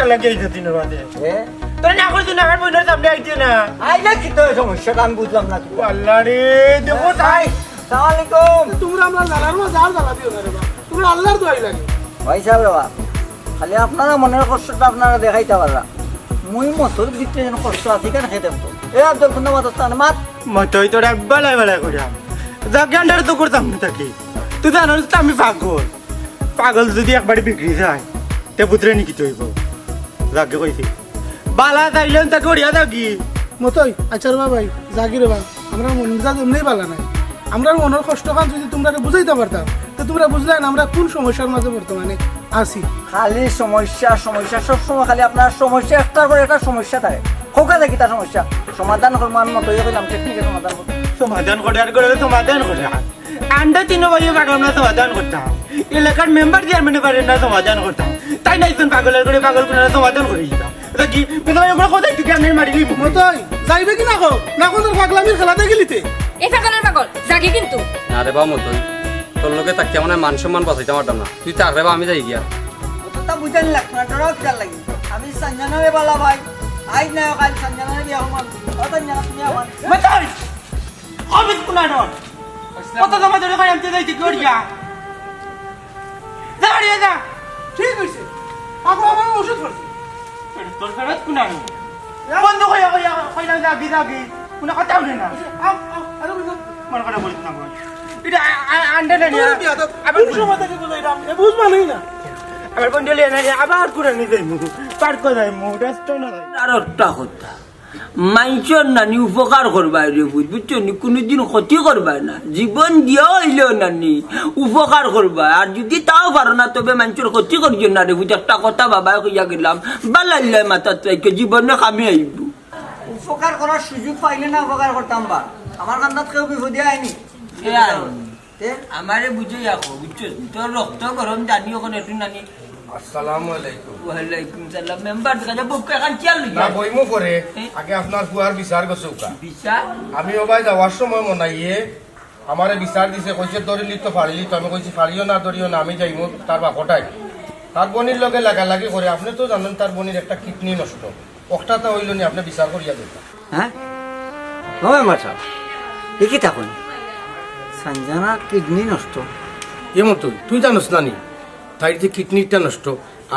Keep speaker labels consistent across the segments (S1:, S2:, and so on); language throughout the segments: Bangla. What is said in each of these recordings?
S1: চাল লাগিয়ে দিতে দিনের বাদে
S2: এ
S1: তোর না করছি না আমার বোনের সামনে আইতে না।
S2: আইলে কি তো সমস্যাটা আমি বুঝলাম না কি
S1: আল্লাহ রে দেখো তাই।
S2: সালাম আলাইকুম।
S3: তোমরা আমরা জানার মা যার জ্বালা দিও না রে তোমরা আল্লাহর দোয়াই লাগে।
S2: ভাই সাহেব খালি আপনারা মনের কষ্টটা আপনারা দেখাইতে পারলা মুই মতর ভিতরে যেন কষ্ট আছে কেন খেতে তো এ আব্দুল ফোন মাত। তান মাত
S1: মতই তোর বেলায় বেলায় করিয়াম জাগান্ডার তো করতাম না তাকে তুই জানোস তো আমি পাগল। পাগল যদি একবারে বিক্রি যায় তে পুত্রে নাকি তৈব যাকে কইছি। বালা ওড়িয়া থাকি
S3: মতই আচ্ছা রে ভাই জাগি রে বা আমরা মন এমনি বালা নাই। আমরা মনের কষ্ট যদি তোমরা বুঝাইতে পারতাম তো তোমরা বুঝলে না আমরা কোন সমস্যার মাঝে বর্তমানে আছি।
S2: খালি সমস্যা সমস্যা সব সময় খালি আপনার সমস্যা একটার পর একটা সমস্যা থাকে। খোকা দেখি তার সমস্যা। সমাধান করব আমি মতো সমাধান করব।
S1: সমাধান করে আর করে সমাধান করে আন্ডা তিন ভাইয়ে পাগল না সমাধান করতাম এলাকার মেম্বার চেয়ারম্যানে পারেন না সমাধান করতাম তাই না একজন পাগলের করে পাগল করে সমাধান করে দিতাম কি কোথায় আমি
S3: মতই যাইবে কি না কো না কোন তোর পাগলামির খেলাতে গেলিতে
S4: এই পাগলের পাগল জাগি কিন্তু।
S5: না রে বা মতোই তোর লোকে তাকে মানে মান সম্মান বাঁচাইতে পারতাম না তুই তাক রে বা আমি যাই গিয়া
S2: অতটা বুঝানি লাগতো না তোরাও খেয়াল লাগি। আমি সঞ্জনারে বালা ভাই। আজ না কাল সঞ্জনারে বিয়া হমান সঞ্জনা তুমি আমার
S1: মাতাই অবিত কুনাডর কত জমা ধরে করে আনতে যাইতে গড়িয়া যা। বাড়িয়ে যা।
S3: ঠিক হইছে আগো আমার ওষুধ
S1: তোর ফেরত কুনানি বন্ধ কইয়া কইয়া কইলা যাবি যাবি কোনো কথা বলে না। মনে করে বলিস না বল। এটা আন্ডা না
S3: তোর বিয়া তো কোন সময় থেকে বুঝাইতাম এ বুঝবা নাই না।
S1: আবার বন্ধু লিয়ে না আবার করে নিতে পার করে মু রেস্ট না।
S6: আর একটা কথা। মানুষের নানি উপকার করবাই রে বুঝ বুঝছ নি? কোনোদিন ক্ষতি করবাই না। জীবন দিয়েও হইলেও নানি উপকার করবা আর যদি তাও পারো না তবে মানুষের ক্ষতি করিও না রে বুঝ। একটা কথা বাবাই কইয়া গেলাম বালাইলে মাথা চাইকে জীবনে কামে আইব।
S2: উপকার করার সুযোগ পাইলে না উপকার করতাম বা? আমার কান্দাত কেউ বিপদে আইনি।
S6: আমারে বুঝে রাখো বুঝছ তোর রক্ত গরম জানি ওখানে একটু নানি
S7: আসসালামু আলাইকুম
S6: ওয়ালাইকুম সালাম মেম্বার দেখা বুক এখন চাল
S7: না বইমু পরে আগে আপনার কুয়ার বিচার গছুকা
S6: বিচার
S7: আমি ওবাই যাওয়ার সময় মনাইয়ে আমারে বিচার দিছে কইছে তো ফাড়িলি তো আমি কইছি ফাড়িও না না আমি যাইমু তার বাপটাই তার বনির লগে লাগালাগি করে আপনি তো জানেন তার বনির একটা কিডনি নষ্ট একটা হইল নি আপনি বিচার করিয়া দিতা
S2: হ্যাঁ? নয় মাথা দেখি থাকুন। সঞ্জনা কিডনি নষ্ট।
S7: এমন তুই তুই জানোস না নি? তাই যে কিডনিটা নষ্ট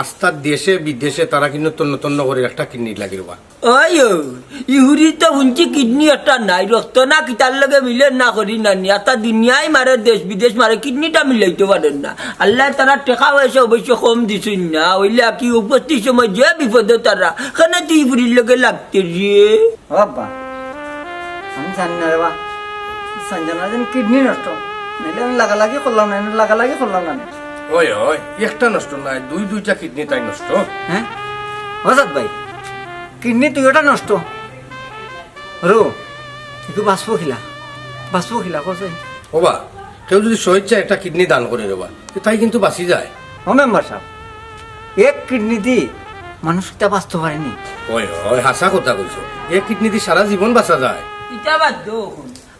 S7: আস্তার দেশে বিদেশে তারা কিন্তু তন্ন তন্ন করে একটা কিডনি লাগিরবা।
S6: ওই ইহুরি তো শুনছি কিডনি একটা নাই রক্ত না কিতার লগে মিলে না করি না নি একটা দুনিয়ায় মারে দেশ বিদেশ মারে কিডনিটা মিলাইতে পারেন না। আল্লাহ তারা টেকা হয়েছে অবশ্য কম দিছুন না ওইলে কি উপস্থিত সময় যে বিপদে তারা কেন তুই ইহুরির লগে লাগতে রে?
S2: বাবা আমি জানি না রে বা সঞ্জনা যেন কিডনি নষ্ট নাইলে আমি লাগালাগি করলাম না লাগালাগি করলাম না
S7: ওই ওই একটা নষ্ট নাই দুই দুইটা কিডনি তাই নষ্ট।
S2: হ্যাঁ? হঠাৎ ভাই কিডনি তুই ওটা নষ্ট। রো একটু বাঁচবো খিলা বাঁচবো খিলা কসে
S7: ওবা কেউ যদি স্বেচ্ছা একটা কিডনি দান করে দেবা তাই কিন্তু বাঁচি যায়।
S2: ও মেম্বার সাহেব এক কিডনি দি মানুষটা বাঁচতে পারেনি?
S7: ওই ওই হাসা কথা কইছো এক কিডনি দিয়ে সারা জীবন বাঁচা যায়।
S6: ইটা বাদ দো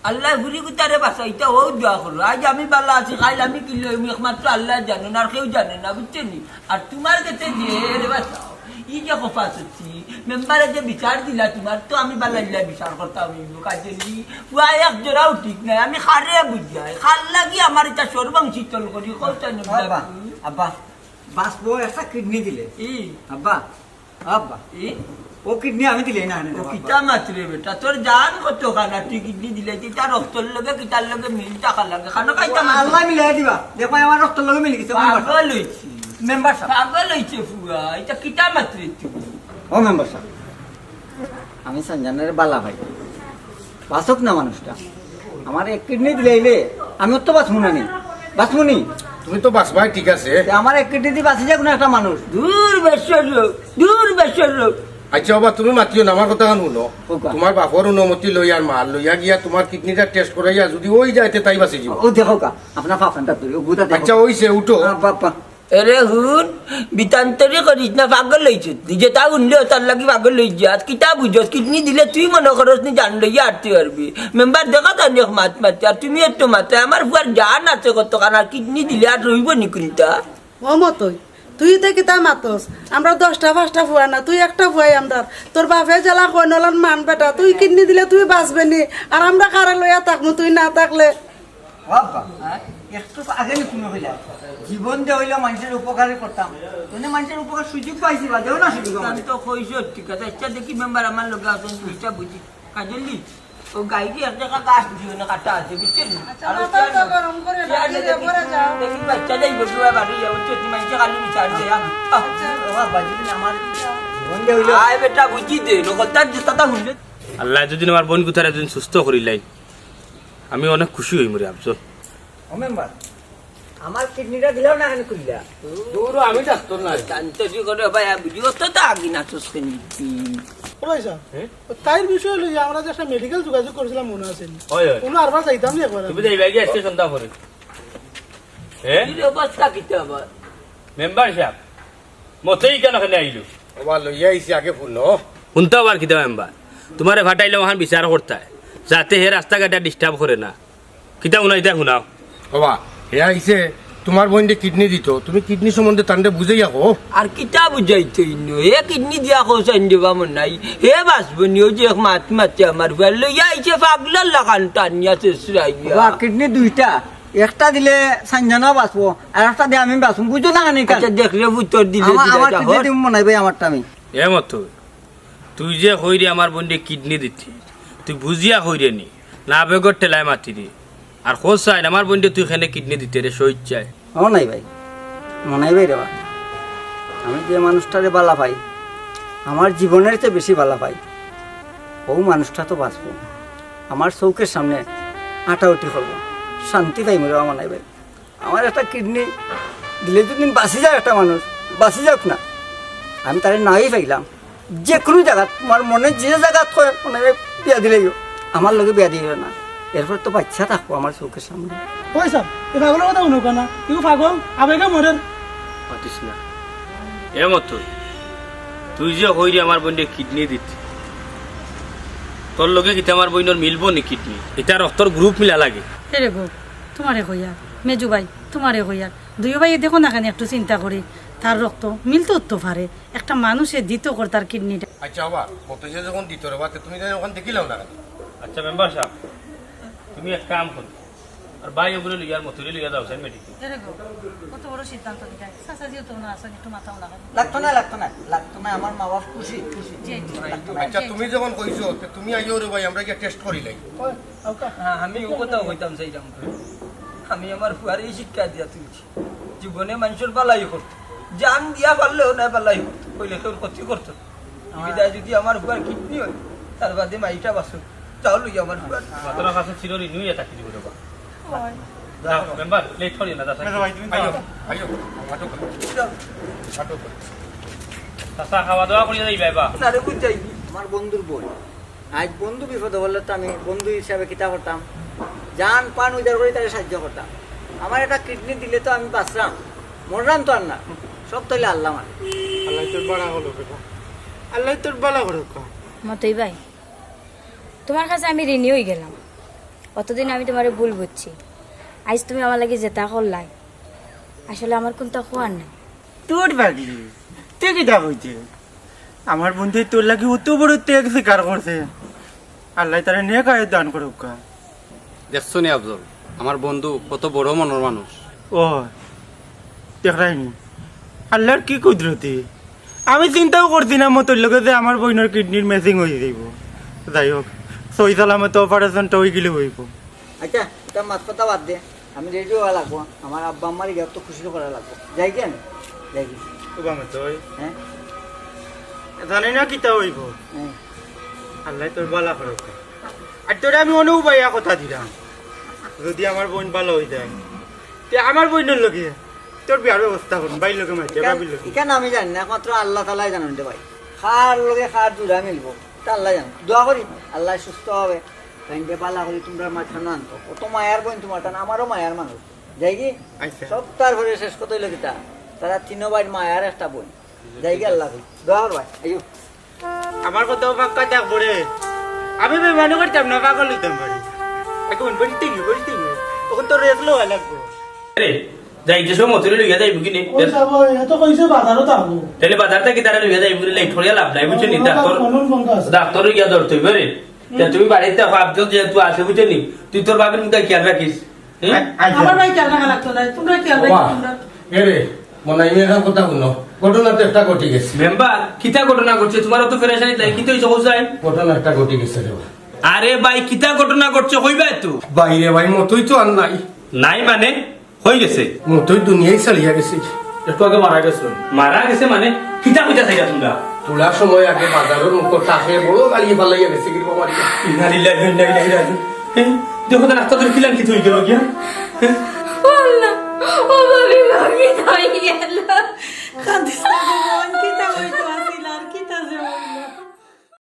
S6: আল্লাহ ঘুরি গুতারে বাসা ইটা ও দোয়া করো আজ আমি বালা আছি কাল আমি কিলো একমাত্র আল্লাহ জানেন আর কেউ জানে না বুঝছেন আর তোমার কাছে যে রে বাসাও ই যে কথা সত্যি মেম্বারে যে বিচার দিলা তোমার তো আমি বালা দিলা বিচার করতাম কাজে নি। পুয়া এক জোড়াও ঠিক নাই আমি খারে বুঝাই। খার লাগি আমার এটা সর্বাং শীতল করি কৌতান
S2: আব্বা আব্বা বাঁচবো একটা কিডনি দিলে।
S6: ই?
S2: আব্বা আব্বা।
S6: ই?
S2: ও কিডনি আমি দিলে না
S6: ও কিতা মাত্রে বেটা। তোর জান কত খানা তুই কিডনি দিলে তুই তার রক্তর লগে কিতার লগে মিল টাকা লাগে? খানা খাইতা
S2: আল্লাহ মিলাই দিবা। দেখো আমার রক্ত লগে মিলি গেছে
S6: পাগল হইছি
S2: মেম্বার সাহেব
S6: পাগল হইছে ফুয়া এটা কিতা মাত্রে তুই
S2: ও মেম্বার সাহেব আমি সঞ্জনের বালা ভাই। বাঁচক না মানুষটা। আমার এক কিডনি দিলে আমি তো বাঁচবো না নি। বাঁচবো নি?
S7: তুমি তো বাস ভাই ঠিক আছে।
S2: আমার এক কিডনি দিয়ে বাঁচি যাক না একটা মানুষ।
S6: দূর বেশ্বর লোক দূর বেশ্বর লোক।
S7: আচ্ছা বাবা তুমি মাতিও না আমার কথা শুনো। তোমার বাপর অনুমতি লই আর মাল লইয়া গিয়া তোমার কিডনিটা টেস্ট করাইয়া যদি ওই যাইতে তাই বাঁচি যাব।
S2: ও দেখো কা আপনার ফাফানটা তুই ও গুতা
S7: আচ্ছা ওইছে উঠো।
S2: বাপ্পা
S6: এরে হুন বিতান্তরে করিস না পাগল হইছে নিজে তা উনলে তার লাগি পাগল হই যাত কিতা বুঝস কিডনি দিলে তুই মনে করস নি জান লইয়া আটতে পারবি মেম্বার দেখা তার মাত মাতে আর তুমি একটু মাতে। আমার ফুয়ার জান আছে কত কারণ আর কিডনি দিলে আর রইব নি কোনটা
S3: অমতই
S8: তুই তো কিতা মাতস। আমরা দশটা পাঁচটা ফুয়া না তুই একটা ফুয়াই আমরা তোর বাপে জ্বালা কই নলান মান বেটা তুই কিডনি দিলে তুই বাঁচবে নি। আর আমরা কারে লইয়া থাকব তুই না থাকলে?
S2: হ্যাঁ? একটু আগে নি কোনো হইলা। জীবন যে হইলে মানুষের উপকারই করতাম। তুমি মানুষের উপকার সুযোগ পাইছি বা দেও না সুযোগ
S6: আমি। তো কইস ঠিক আছে। আচ্ছা দেখি মেম্বার আমার লগে আছেন দুইটা বুঝি। কাজলি ও গাইডি এক জায়গা গাছ দিও না কাটা আছে বুঝছেন?
S8: না।
S6: দেখি বাচ্চা যাই বসে বাড়ি মাইছে খালি বিচার দে
S2: না, আমার জীবন যে হইল।
S6: আয় বেটা বুঝি দে নকলতার জুতাটা হুনলে
S5: আল্লাহ যদি আমার বোন কুতারে যদি সুস্থ করিলাই আমি অনেক খুশি হই মরে
S2: মেম্বার। আমার কিডনিটা দিলেও না কেন খুললা
S7: দৌড়ো আমি ডাক্তার নাই।
S6: কান্তরি করে ভাই তো তা আগি না
S3: সাহেব, তাইর বিষয় হলো যে আমরা যে একটা মেডিকেল যোগাযোগ করেছিলাম মনে আছে
S5: হয়
S3: কোনো আরবার যাইতাম না একবার।
S5: তুমি তো এই ব্যাগে সন্ধ্যা করে। হ্যাঁ?
S6: অবস্থা কিতে আবার?
S5: মেম্বার সাহেব মতেই কেন এখানে আইলো?
S7: বাবা লইয়া আইছি আগে ফুল
S5: শুনতে আবার কিতা মেম্বার তোমারে ভাটাইলে ওখান বিচার করতে। যাতে হে রাস্তাঘাটে ডিস্টার্ব করে না। কিতা শুনাও।
S7: বাবা হে আইছে তোমার বোন যে কিডনি দিত। তুমি কিডনি সম্বন্ধে তান্ডে বুঝেই আকো
S6: আর কিতা বুঝাইতো ইনো? হে কিডনি দিয়া খোসাইন দিবা মন নাই। হে বাঁচবো নিও যে মাত মাতে আমার ফেল লইয়া আইছে পাগলার লাগান টানিয়া চেসরাইয়া
S2: বাবা কিডনি দুইটা। একটা দিলে সঞ্জনা বাঁচবো আর একটা দিয়ে আমি বাঁচবো বুঝো না কেন
S6: আচ্ছা দেখলে উত্তর দিলে
S2: আমার
S6: দিলা
S2: আমার
S6: যা
S2: কিডনি। দিম মনে ভাই আমারটা আমি।
S5: এ মতো তুই যে হইরে আমার বোনকে কিডনি দিতি তুই বুঝিয়া হইরে নি। না বেগর ঠেলায় মাতি দি। আর খোঁজ চাই আমার বোনকে তুই এখানে কিডনি দিতে রে সই চাই
S2: ও নাই ভাই মনে ভাই রে। আমি যে মানুষটারে বালা পাই, আমার জীবনের চেয়ে বেশি বালা পাই, ও মানুষটা তো বাঁচবো। আমার চৌকের সামনে আটাউটি করব। শান্তি পাই মরে আমার নাই ভাই। আমার একটা কিডনি দিলে যদি বাঁচি যায় একটা মানুষ, বাঁচি যাক না। আমি তারে নাই পাইলাম। যে কোনো জায়গা তোমার মনে যে জায়গা থয় মনে বিয়া দিলেই আমার লগে বিয়া দিবে না। এরপর তো বাচ্চা থাকব আমার চৌকের সামনে।
S3: ওই সাহেব এই পাগলের কথা শুনো না ইউ পাগল? আবেগে মরেন
S5: পাতিস না। এ মতো তুই যে হইরে আমার বোনকে কিডনি দিতি তোর লগে কিতা আমার বোনের মিলবো নি কিডনি এটা রক্তর গ্রুপ মিলা লাগে।
S9: হেরে গো তোমারে হইয়া মেজু ভাই তোমারে হইয়া দুই ভাই দেখো না কেন একটু চিন্তা করি। তার রক্ত মিলতে তো পারে। একটা মানুষে দিত কর তার কিডনিটা
S7: আচ্ছা বাবা কত যে যখন দিত রে তুমি ওখান দেখিলাম না
S5: আচ্ছা মেম্বার সাহেব তুমি এক কাম করো। আর ভাই ওগুলো লিয়ার মতো লিয়া দাও সেন
S9: গো কত বড় সিদ্ধান্ত নিতে চাচা জিও তো না আসেন একটু মাথাও লাগান
S2: লাগতো না লাগতো না লাগতো না আমার মা বাপ খুশি খুশি।
S7: আচ্ছা তুমি যখন কইছো তে তুমি আইও রে ভাই আমরা কি টেস্ট করিলাই
S6: হ্যাঁ, আমি ও কথা হইতাম চাইতাম আমি আমার ফুয়ারে শিক্ষা দিয়া তুলছি। জীবনে মানুষের বালাই করতো জান দিয়া পারলেও না বালাই করতো কইলে তোর ক্ষতি করতো বিদায় যদি আমার ফুয়ার কিডনি হয় তার বাদে মাইটা বাসো আমার
S5: কাছে চিররি নুয়ে থাকি দিব দেবা যাও মেম্বার লেট না দাদা
S7: আইও
S1: যাও।
S7: আইও আটো কর। আটো কর।
S5: চাচা খাওয়া দাওয়া করিয়া যাই
S2: আমার বন্ধুর বই। আজ বন্ধু বিপদে বললে তো আমি বন্ধু হিসাবে কিতা করতাম জান পান উজার করে তাকে সাহায্য করতাম। আমার একটা কিডনি দিলে তো আমি বাঁচলাম। মরলাম তো আর না। সব তাইলে আল্লাহ মানে।
S1: আল্লাহ তোর বাড়া হলো আল্লাহ তোর বলা করো
S4: মতই ভাই। তোমার কাছে আমি ঋণী হয়ে গেলাম। অতদিন আমি তোমারে ভুল বুঝছি। আজ তুমি আমার লাগে জেতা করলাই। আসলে আমার কোনটা খোয়ার নাই।
S1: তোর বাগলি তে কিটা কইছে আমার বন্ধু তোর লাগি অত বড় ত্যাগ স্বীকার করছে। আল্লাহ তারা নিয়ে গায়ে দান করুক কা।
S5: দেখছ নি আফজল আমার বন্ধু কত বড় মনের মানুষ।
S1: ও দেখাইনি আল্লাহর কি কুদরতি? আমি চিন্তাও করছি না মতোর লোকে যে আমার বইনের কিডনির মেসিং হয়ে যাইব। যাই হোক। সই সালামত অপারেশনটা হয়ে গেলে হইব।
S2: আচ্ছা এটা মাছ কথা বাদ দে। আমি রেডি হওয়া লাগবো আমার আব্বা আমার ইয়ার তো খুশি করা লাগবো। যাই কেন যাই কি?
S1: ওবামে তো
S2: হ্যাঁ?
S1: জানি না কিতা হইব।
S2: হ্যাঁ।
S1: আল্লাহ তোর বালা করুক। আর তোরে আমি অনু বাইয়া কথা দিলাম। যদি আমার বোন ভালো হয়ে যায়। তে আমার বোনের লগে তোর বিয়ার ব্যবস্থা করুন বাইর লোকে মাইতে বাবির লোকে
S2: এখানে আমি জানি না একমাত্র আল্লাহ তালাই জানেন ভাই। খার লগে খার জুড়া মিলবো তা আল্লাহ জানো। দোয়া করি। আল্লাহ সুস্থ হবে। কাইন্ডে পালা করি তোমরা মাথানো আনতো। কত মায়ার বোন তোমার টান আমারও মায়ার মানুষ। যাই কি?
S1: আচ্ছা।
S2: সব তার ঘরে শেষ কত হইল কিতা? তারা তিনো ভাই মায়ার একটা বোন। যাই কি আল্লাহ করি। দোয়া কর ভাই। আইও
S1: আমার কত পাক্কা থাকব রে আমি বেমানি করতাম না পাগল হইতাম পারি এখন বলিতে গিয়ে বলিতে গিয়ে তখন তোর রেসলো লাগবো।
S5: রে যাই যে সময় মতরে লইয়া যাইব কিনে তাহলে বাজার থেকে তারা লইয়া যাইব কিনে লাইট ফরিয়া লাভ নাই বুঝছ নি ডাক্তার
S3: ফোন ফোন
S5: ডাক্তার গিয়া ধরতে হইবে রে তুমি বাড়িতে ভাবছ আছে বুঝছ নি তুই তোর বাপের মুখে খেয়াল রাখিস
S9: আমার ভাই খেয়াল। রাখা লাগতো না তোমরা খেয়াল রাখি
S7: বাবা,
S9: তোমরা।
S7: এরে মনে কথা শুনো। ঘটনা একটা ঘটি গেছে।
S5: মেম্বার কিতা ঘটনা ঘটছে? তোমার তো ফেরেশানি তাই কিন্তু হইছে হোসাই
S7: ঘটনা একটা ঘটি গেছে রে
S5: আরে ভাই কিতা ঘটনা ঘটছে হইবা তো
S7: বাইরে ভাই মতই তো আর নাই।
S5: নাই মানে? হয়ে গেছে।
S7: মতই দুনিয়ায় চালিয়া গেছে
S5: একটু আগে মারা গেছে। মারা গেছে মানে কিতা কইতা চাইরা তোমরা?
S7: তোলার সময় আগে বাজারের মুখ তাকে বড় গালিয়ে পালাইয়া গেছে কি বাবা।
S5: ইন্না লিল্লাহি ওয়া ইন্না ইলাইহি রাজিউন? দেখো তো রাস্তা ধরে কিলান কি হই গেল গিয়া?
S4: আল্লাহ ও ভাবি ভাবি হয়ে গেল
S9: কান্দিস না বোন, কিতা হইতো আসিল আর কিতা যে